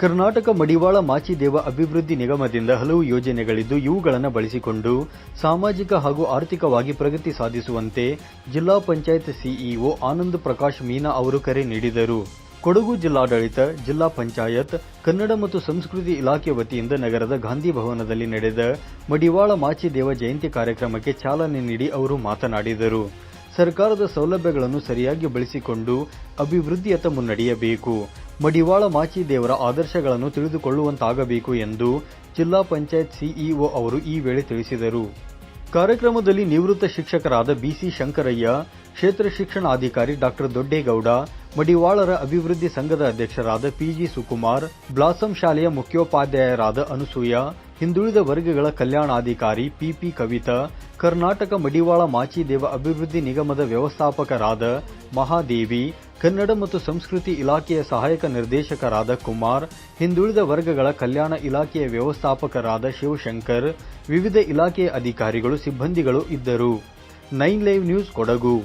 ಕರ್ನಾಟಕ ಮಡಿವಾಳ ಮಾಚಿದೇವ ಅಭಿವೃದ್ಧಿ ನಿಗಮದಿಂದ ಹಲವು ಯೋಜನೆಗಳಿದ್ದು ಇವುಗಳನ್ನು ಬಳಸಿಕೊಂಡು ಸಾಮಾಜಿಕ ಹಾಗೂ ಆರ್ಥಿಕವಾಗಿ ಪ್ರಗತಿ ಸಾಧಿಸುವಂತೆ ಜಿಲ್ಲಾ ಪಂಚಾಯತ್ ಸಿಇಒ ಆನಂದ್ ಪ್ರಕಾಶ್ ಮೀನಾ ಅವರು ಕರೆ ನೀಡಿದರು. ಕೊಡಗು ಜಿಲ್ಲಾಡಳಿತ, ಜಿಲ್ಲಾ ಪಂಚಾಯತ್, ಕನ್ನಡ ಮತ್ತು ಸಂಸ್ಕೃತಿ ಇಲಾಖೆ ವತಿಯಿಂದ ನಗರದ ಗಾಂಧಿ ಭವನದಲ್ಲಿ ನಡೆದ ಮಡಿವಾಳ ಮಾಚಿದೇವ ಜಯಂತಿ ಕಾರ್ಯಕ್ರಮಕ್ಕೆ ಚಾಲನೆ ನೀಡಿ ಅವರು ಮಾತನಾಡಿದರು. ಸರ್ಕಾರದ ಸೌಲಭ್ಯಗಳನ್ನು ಸರಿಯಾಗಿ ಬಳಸಿಕೊಂಡು ಅಭಿವೃದ್ಧಿಯತ್ತ ಮುನ್ನಡೆಯಬೇಕು. ಮಡಿವಾಳ ಮಾಚಿದೇವರ ಆದರ್ಶಗಳನ್ನು ತಿಳಿದುಕೊಳ್ಳುವಂತಾಗಬೇಕು ಎಂದು ಜಿಲ್ಲಾ ಪಂಚಾಯತ್ ಸಿಇಒ ಅವರು ಈ ವೇಳೆ ತಿಳಿಸಿದರು. ಕಾರ್ಯಕ್ರಮದಲ್ಲಿ ನಿವೃತ್ತ ಶಿಕ್ಷಕರಾದ ಬಿಸಿ ಶಂಕರಯ್ಯ, ಕ್ಷೇತ್ರ ಶಿಕ್ಷಣಾಧಿಕಾರಿ ಡಾಕ್ಟರ್ ದೊಡ್ಡೇಗೌಡ, ಮಡಿವಾಳರ ಅಭಿವೃದ್ಧಿ ಸಂಘದ ಅಧ್ಯಕ್ಷರಾದ ಪಿಜಿ ಸುಕುಮಾರ್, ಬ್ಲಾಸಂ ಶಾಲೆಯ ಮುಖ್ಯೋಪಾಧ್ಯಾಯರಾದ ಅನುಸೂಯ, ಹಿಂದುಳಿದ ವರ್ಗಗಳ ಕಲ್ಯಾಣಾಧಿಕಾರಿ ಪಿಪಿ ಕವಿತಾ ಕರ್ನಾಟಕ ಮಡಿವಾಳ ಮಾಚಿದೇವ ಅಭಿವೃದ್ಧಿ ನಿಗಮದ ವ್ಯವಸ್ಥಾಪಕರಾದ ಮಹಾದೇವಿ, ಕನ್ನಡ ಮತ್ತು ಸಂಸ್ಕೃತಿ ಇಲಾಖೆಯ ಸಹಾಯಕ ನಿರ್ದೇಶಕರಾದ ಕುಮಾರ್, ಹಿಂದುಳಿದ ವರ್ಗಗಳ ಕಲ್ಯಾಣ ಇಲಾಖೆಯ ವ್ಯವಸ್ಥಾಪಕರಾದ ಶಿವಶಂಕರ್, ವಿವಿಧ ಇಲಾಖೆಯ ಅಧಿಕಾರಿಗಳು, ಸಿಬ್ಬಂದಿಗಳು ಇದ್ದರು. Nine live news Kodagu.